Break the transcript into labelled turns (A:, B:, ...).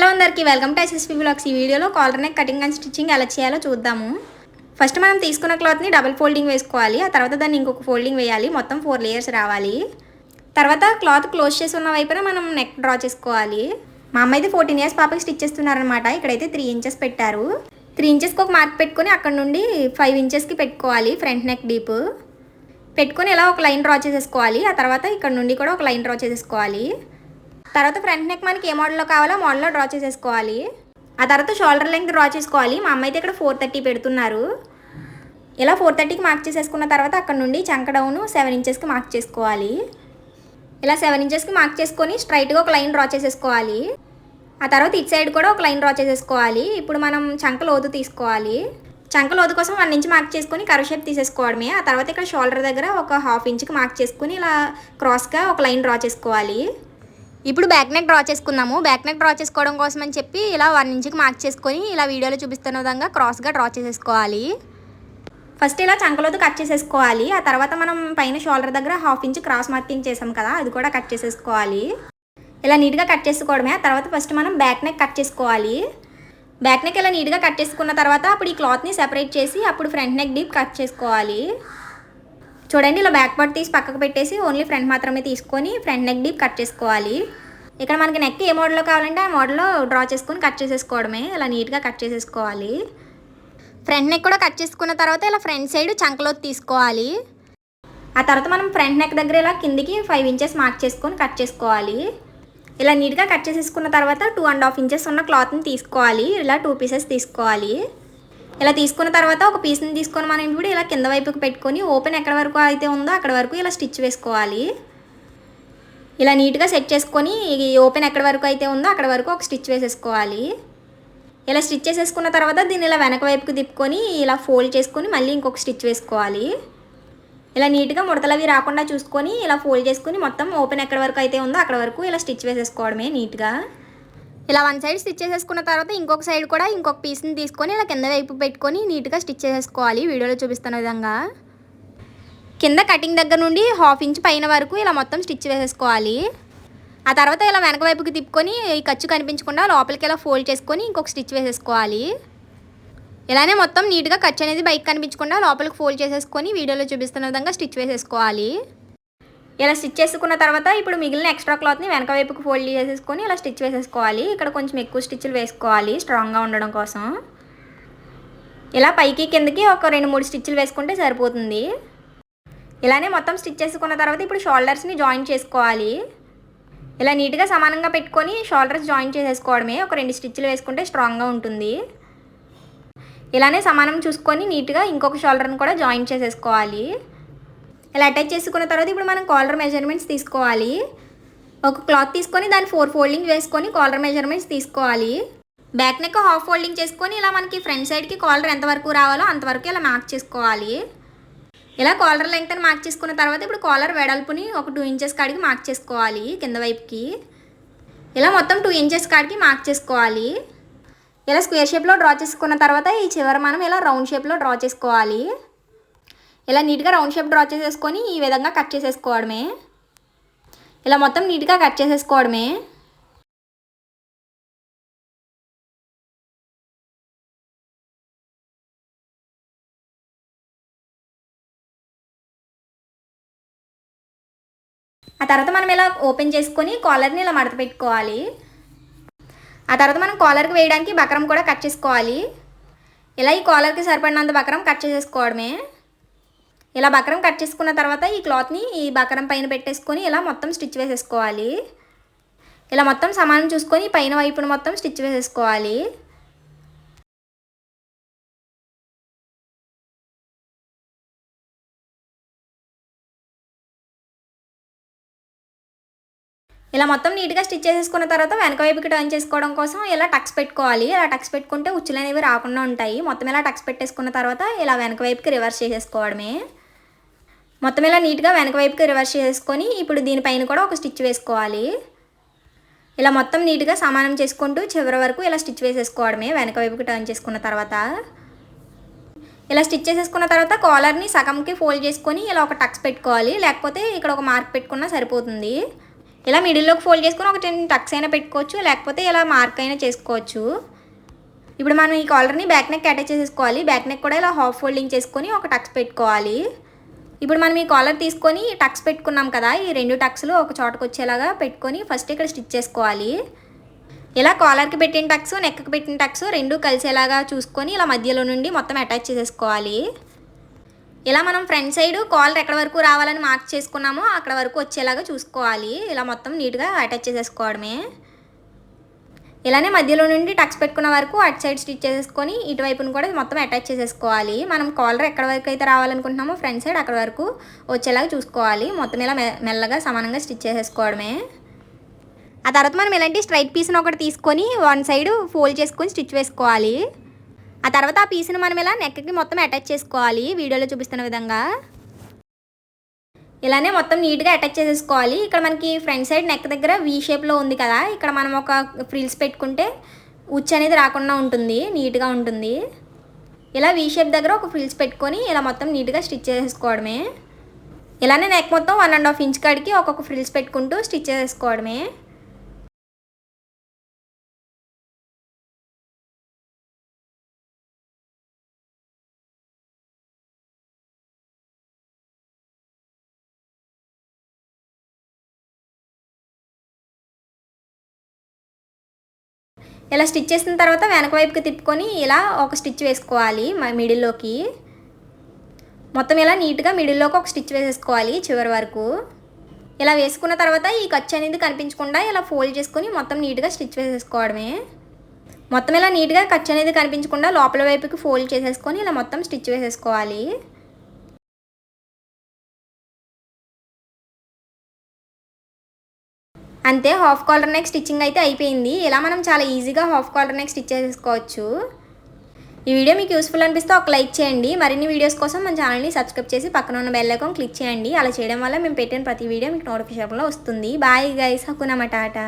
A: Hello అందరికీ welcome to SSP blogs ఈ వీడియోలో collar neck cutting and stitching ఎలా చేయాలో చూద్దాము. ఫస్ట్ మనం తీసుకున్న క్లాత్ని డబుల్ ఫోల్డింగ్ వేసుకోవాలి. ఆ తర్వాత దాన్ని ఇంకొక ఫోల్డింగ్ వేయాలి. మొత్తం ఫోర్ లేయర్స్ రావాలి. తర్వాత క్లాత్ క్లోజ్ చేసి ఉన్న వైపున మనం నెక్ డ్రా చేసుకోవాలి. మా అమ్మ అయితే ఫోర్టీన్ ఇయర్స్ పాపకి స్టిచ్ చేస్తున్నారనమాట ఇక్కడైతే త్రీ ఇంచెస్ పెట్టారు. త్రీ ఇంచెస్కి ఒక మార్క్ పెట్టుకొని అక్కడ నుండి ఫైవ్ ఇంచెస్కి పెట్టుకోవాలి ఫ్రంట్ నెక్ డీప్ పెట్టుకొని ఇలా ఒక లైన్ డ్రా చేసేసుకోవాలి. ఆ తర్వాత ఇక్కడ నుండి కూడా ఒక లైన్ డ్రా చేసేసుకోవాలి. తర్వాత ఫ్రంట్ నెక్ మనకి ఏ మోడల్లో కావాలో ఆ మోడల్లో డ్రా చేసేసుకోవాలి. ఆ తర్వాత షోల్డర్ లెంగ్త్ డ్రా చేసుకోవాలి. మా అమ్మ అయితే ఇక్కడ ఫోర్ థర్టీ పెడుతున్నారు. ఇలా ఫోర్ థర్టీకి మార్క్ చేసేసుకున్న తర్వాత అక్కడ నుండి చంక డౌన్ సెవెన్ ఇంచెస్కి మార్క్ చేసుకోవాలి. ఇలా సెవెన్ ఇంచెస్కి మార్క్ చేసుకొని స్ట్రైట్గా ఒక లైన్ డ్రా చేసేసుకోవాలి. ఆ తర్వాత ఇటు సైడ్ కూడా ఒక లైన్ డ్రా చేసేసుకోవాలి. ఇప్పుడు మనం చంక లోతు తీసుకోవాలి. చంక లోతు కోసం వన్ ఇంచ్ మార్క్ చేసుకొని కర్వ్ షేప్ తీసేసుకోవడమే. ఆ తర్వాత ఇక్కడ షోల్డర్ దగ్గర ఒక హాఫ్ ఇంచ్కి మార్క్ చేసుకుని ఇలా క్రాస్గా ఒక లైన్ డ్రా చేసుకోవాలి. ఇప్పుడు బ్యాక్ నెక్ డ్రా చేసుకుందాము. బ్యాక్ నెక్ డ్రా చేసుకోవడం కోసం అని చెప్పి ఇలా వన్ ఇంచ్కి మార్క్ చేసుకొని ఇలా వీడియోలో చూపిస్తున్న విధంగా క్రాస్గా డ్రా చేసేసుకోవాలి. ఫస్ట్ ఇలా చంకలోతో కట్ చేసేసుకోవాలి. ఆ తర్వాత మనం పైన షోల్డర్ దగ్గర హాఫ్ ఇంచ్ క్రాస్ మార్కింగ్ చేసాం కదా అది కూడా కట్ చేసేసుకోవాలి. ఇలా నీట్గా కట్ చేసుకోవడమే. ఆ తర్వాత ఫస్ట్ మనం బ్యాక్ నెక్ కట్ చేసుకోవాలి. బ్యాక్ నెక్ ఇలా నీట్గా కట్ చేసుకున్న తర్వాత అప్పుడు ఈ క్లాత్ని సెపరేట్ చేసి అప్పుడు ఫ్రంట్ నెక్ డీప్ కట్ చేసుకోవాలి. చూడండి ఇలా బ్యాక్ పార్ట్ తీసి పక్కకు పెట్టేసి ఓన్లీ ఫ్రంట్ మాత్రమే తీసుకొని ఫ్రంట్ నెక్ డీప్ కట్ చేసుకోవాలి. ఇక్కడ మనకి నెక్ ఏ మోడల్లో కావాలంటే ఆ మోడల్లో డ్రా చేసుకొని కట్ చేసేసుకోవడమే. ఇలా నీట్గా కట్ చేసేసుకోవాలి. ఫ్రంట్ నెక్ కూడా కట్ చేసుకున్న తర్వాత ఇలా ఫ్రంట్ సైడ్ చంకలో తీసుకోవాలి. ఆ తర్వాత మనం ఫ్రంట్ నెక్ దగ్గర ఇలా కిందికి ఫైవ్ ఇంచెస్ మార్క్ చేసుకొని కట్ చేసుకోవాలి. ఇలా నీట్గా కట్ చేసేసుకున్న తర్వాత టూ అండ్ హాఫ్ ఇంచెస్ ఉన్న క్లాత్ని తీసుకోవాలి. ఇలా టూ పీసెస్ తీసుకోవాలి. ఇలా తీసుకున్న తర్వాత ఒక పీస్ని తీసుకొని మనం ఇప్పుడు ఇలా కింద వైపుకి పెట్టుకొని ఓపెన్ ఎక్కడ వరకు అయితే ఉందో అక్కడ వరకు ఇలా స్టిచ్ వేసుకోవాలి. ఇలా నీట్గా సెట్ చేసుకొని ఓపెన్ ఎక్కడ వరకు అయితే ఉందో అక్కడ వరకు ఒక స్టిచ్ వేసేసుకోవాలి. ఇలా స్టిచ్ చేసేసుకున్న తర్వాత దీన్ని ఇలా వెనక వైపుకి తిప్పుకొని ఇలా ఫోల్డ్ చేసుకొని మళ్ళీ ఇంకొక స్టిచ్ వేసుకోవాలి. ఇలా నీట్గా ముడతలవి రాకుండా చూసుకొని ఇలా ఫోల్డ్ చేసుకొని మొత్తం ఓపెన్ ఎక్కడ వరకు అయితే ఉందో అక్కడ వరకు ఇలా స్టిచ్ వేసేసుకోవడమే నీట్గా. ఇలా వన్ సైడ్ స్టిచ్ చేసేసుకున్న తర్వాత ఇంకొక సైడ్ కూడా ఇంకొక పీస్ని తీసుకొని ఇలా కింద వైపు పెట్టుకొని నీట్గా స్టిచ్ చేసేసుకోవాలి. వీడియోలో చూపిస్తున్న విధంగా. కింద కటింగ్ దగ్గర నుండి హాఫ్ ఇంచ్ పైన వరకు ఇలా మొత్తం స్టిచ్ వేసేసుకోవాలి ఆ తర్వాత ఇలా వెనక వైపుకి తిప్పుకొని ఈ ఖర్చు కనిపించకుండా లోపలికి ఇలా ఫోల్డ్ చేసుకొని ఇంకొక స్టిచ్ వేసేసుకోవాలి. ఇలానే మొత్తం నీట్గా ఖర్చు అనేది బైక్ కనిపించకుండా లోపలికి ఫోల్డ్ చేసేసుకొని వీడియోలో చూపిస్తున్న విధంగా స్టిచ్ వేసేసుకోవాలి. ఇలా స్టిచ్ చేసుకున్న తర్వాత ఇప్పుడు మిగిలిన ఎక్స్ట్రా క్లాత్ని వెనక వైపుకి ఫోల్డ్ చేసేసుకొని ఇలా స్టిచ్ వేసేసుకోవాలి. ఇక్కడ కొంచెం ఎక్కువ స్టిచ్లు వేసుకోవాలి స్ట్రాంగ్గా ఉండడం కోసం. ఇలా పైకి కిందకి ఒక రెండు మూడు స్టిచ్లు వేసుకుంటే సరిపోతుంది. ఇలానే మొత్తం స్టిచ్ చేసుకున్న తర్వాత ఇప్పుడు షోల్డర్స్ని జాయిన్ చేసుకోవాలి. ఇలా నీట్గా సమానంగా పెట్టుకొని షోల్డర్స్ జాయిన్ చేసేసుకోవడమే ఒక రెండు స్టిచ్లు వేసుకుంటే స్ట్రాంగ్గా ఉంటుంది. ఇలానే సమానం చూసుకొని నీట్గా ఇంకొక షోల్డర్ని కూడా జాయిన్ చేసేసుకోవాలి. ఇలా అటాచ్ చేసుకున్న తర్వాత ఇప్పుడు మనం కాలర్ మెజర్మెంట్స్ తీసుకోవాలి. ఒక క్లాత్ తీసుకొని దాన్ని ఫోర్ ఫోల్డింగ్ వేసుకొని కాలర్ మెజర్మెంట్స్ తీసుకోవాలి. బ్యాక్ నెక్ హాఫ్ ఫోల్డింగ్ చేసుకొని ఇలా మనకి ఫ్రంట్ సైడ్కి కాలర్ ఎంతవరకు రావాలో అంతవరకు ఇలా మార్క్ చేసుకోవాలి. ఇలా కాలర్ లెంగ్త్ అని మార్క్ చేసుకున్న తర్వాత ఇప్పుడు కాలర్ వెడల్పుని ఒక టూ ఇంచెస్ కాడికి మార్క్ చేసుకోవాలి కింద వైపుకి. ఇలా మొత్తం టూ ఇంచెస్ కాడికి మార్క్ చేసుకోవాలి. ఇలా స్క్వేర్ షేప్లో డ్రా చేసుకున్న తర్వాత ఈ చివర మనం ఇలా రౌండ్ షేప్లో డ్రా చేసుకోవాలి. ఇలా నీట్గా రౌండ్ షేప్ డ్రా చేసేసుకొని ఈ విధంగా కట్ చేసేసుకోవడమే. ఇలా మొత్తం నీట్గా కట్ చేసేసుకోవడమే. ఆ తర్వాత మనం ఇలా ఓపెన్ చేసుకొని కాలర్ని ఇలా మడత పెట్టుకోవాలి. ఆ తర్వాత మనం కాలర్కి వేయడానికి బకరం కూడా కట్ చేసుకోవాలి. ఇలా ఈ కాలర్కి సరిపడినంత బకరం కట్ చేసేసుకోవడమే. ఇలా బకరం కట్ చేసుకున్న తర్వాత ఈ క్లాత్ని ఈ బకరం పైన పెట్టేసుకొని ఇలా మొత్తం స్టిచ్ వేసేసుకోవాలి. ఇలా మొత్తం సమానం చూసుకొని పైన వైపున మొత్తం స్టిచ్ వేసేసుకోవాలి. ఇలా మొత్తం నీట్గా స్టిచ్ చేసేసుకున్న తర్వాత వెనక వైపుకి టర్న్ చేసుకోవడం కోసం ఇలా టక్స్ పెట్టుకోవాలి. ఇలా టక్స్ పెట్టుకుంటే ఉచ్చులు అనేవి రాకుండా ఉంటాయి. మొత్తం ఇలా టక్స్ పెట్టేసుకున్న తర్వాత ఇలా వెనక వైపుకి రివర్స్ చేసేసుకోవడమే. మొత్తం ఇలా నీట్గా వెనక వైపుకి రివర్స్ చేసుకొని ఇప్పుడు దీనిపైన కూడా ఒక స్టిచ్ వేసుకోవాలి. ఇలా మొత్తం నీట్గా సమానం చేసుకుంటూ చివరి వరకు ఇలా స్టిచ్ వేసేసుకోవడమే వెనక వైపుకి టర్న్ చేసుకున్న తర్వాత. ఇలా స్టిచ్ చేసేసుకున్న తర్వాత కాలర్ని సగంకి ఫోల్డ్ చేసుకొని ఇలా ఒక టక్స్ పెట్టుకోవాలి లేకపోతే ఇక్కడ ఒక మార్క్ పెట్టుకున్నా సరిపోతుంది. ఇలా మిడిల్లోకి ఫోల్డ్ చేసుకొని ఒక టెన్ టక్స్ అయినా పెట్టుకోవచ్చు లేకపోతే ఇలా మార్క్ అయినా చేసుకోవచ్చు. ఇప్పుడు మనం ఈ కాలర్ని బ్యాక్ నెక్ అటాచ్ చేసేసుకోవాలి బ్యాక్ నెక్ కూడా ఇలా హాఫ్ ఫోల్డింగ్ చేసుకొని ఒక టక్స్ పెట్టుకోవాలి. ఇప్పుడు మనం ఈ కాలర్ తీసుకొని టక్స్ పెట్టుకున్నాం కదా ఈ రెండు టక్స్లు ఒక చోటకు వచ్చేలాగా పెట్టుకొని ఫస్ట్ ఇక్కడ స్టిచ్ చేసుకోవాలి. ఇలా కాలర్కి పెట్టిన టక్స్ నెక్కకి పెట్టిన టక్స్ రెండు కలిసేలాగా చూసుకొని ఇలా మధ్యలో నుండి మొత్తం అటాచ్ చేసేసుకోవాలి. ఇలా మనం ఫ్రంట్ సైడ్ కాలర్ ఎక్కడ వరకు రావాలని మార్క్ చేసుకున్నామో అక్కడ వరకు వచ్చేలాగా చూసుకోవాలి. ఇలా మొత్తం నీట్గా అటాచ్ చేసేసుకోవడమే. ఇలానే మధ్యలో నుండి టక్స్ పెట్టుకున్న వరకు అటు సైడ్ స్టిచ్ చేసేసుకొని ఇటువైపును కూడా మొత్తం అటాచ్ చేసేసుకోవాలి. మనం కాలర్ ఎక్కడ వరకు అయితే రావాలనుకుంటున్నామో ఫ్రంట్ సైడ్ అక్కడ వరకు వచ్చేలాగా చూసుకోవాలి. మొత్తం ఇలా మెల్లగా సమానంగా స్టిచ్ చేసేసుకోవడమే. ఆ తర్వాత మనం ఇలాంటి స్ట్రైట్ పీస్ని ఒకటి తీసుకొని వన్ సైడ్ ఫోల్డ్ చేసుకొని స్టిచ్ వేసుకోవాలి. ఆ తర్వాత ఆ పీస్ని మనం ఇలా నెక్కి మొత్తం అటాచ్ చేసుకోవాలి. వీడియోలో చూపిస్తున్న విధంగా. ఇలానే మొత్తం నీట్గా అటాచ్ చేసేసుకోవాలి. ఇక్కడ మనకి ఫ్రంట్ సైడ్ నెక్ దగ్గర వీ షేప్లో ఉంది కదా. ఇక్కడ మనం ఒక ఫ్రిల్స్ పెట్టుకుంటే ఉచ్చు అనేది రాకుండా ఉంటుంది నీట్గా ఉంటుంది. ఇలా వీ షేప్ దగ్గర ఒక ఫ్రిల్స్ పెట్టుకొని ఇలా మొత్తం నీట్గా స్టిచ్ చేసేసుకోవడమే. ఇలానే నెక్ మొత్తం వన్ అండ్ హాఫ్ ఇంచ్ కాడికి ఒక్కొక్క ఫ్రిల్స్ పెట్టుకుంటూ స్టిచ్ చేసేసుకోవడమే. ఇలా స్టిచ్ చేసిన తర్వాత వెనక వైపుకి తిప్పుకొని ఇలా ఒక స్టిచ్ వేసుకోవాలి మా మిడిల్లోకి. మొత్తం ఇలా నీట్గా మిడిల్లోకి ఒక స్టిచ్ వేసేసుకోవాలి చివరి వరకు. ఇలా వేసుకున్న తర్వాత ఈ ఖర్చు అనేది కనిపించకుండా ఇలా ఫోల్డ్ చేసుకొని మొత్తం నీట్గా స్టిచ్ వేసేసుకోవడమే. మొత్తం ఇలా నీట్గా ఖర్చు అనేది కనిపించకుండా లోపల వైపుకి ఫోల్డ్ చేసేసుకొని ఇలా మొత్తం స్టిచ్ వేసేసుకోవాలి. అంతే హాఫ్ కాలర్ నెక్ స్టిచ్చింగ్ అయితే అయిపోయింది. ఇలా మనం చాలా ఈజీగా హాఫ్ కాలర్ నెక్ స్టిచ్ చేసుకోవచ్చు. ఈ వీడియో మీకు యూస్ఫుల్ అనిపిస్తే ఒక లైక్ చేయండి. మరిన్ని వీడియోస్ కోసం మన ఛానల్ని సబ్స్క్రైబ్ చేసి పక్కన ఉన్న బెల్ ఐకాన్ క్లిక్ చేయండి. అలా చేయడం వల్ల మేము పెట్టిన ప్రతి వీడియో మీకు నోటిఫికేషన్లో వస్తుంది. Bye guys హకునమటాటా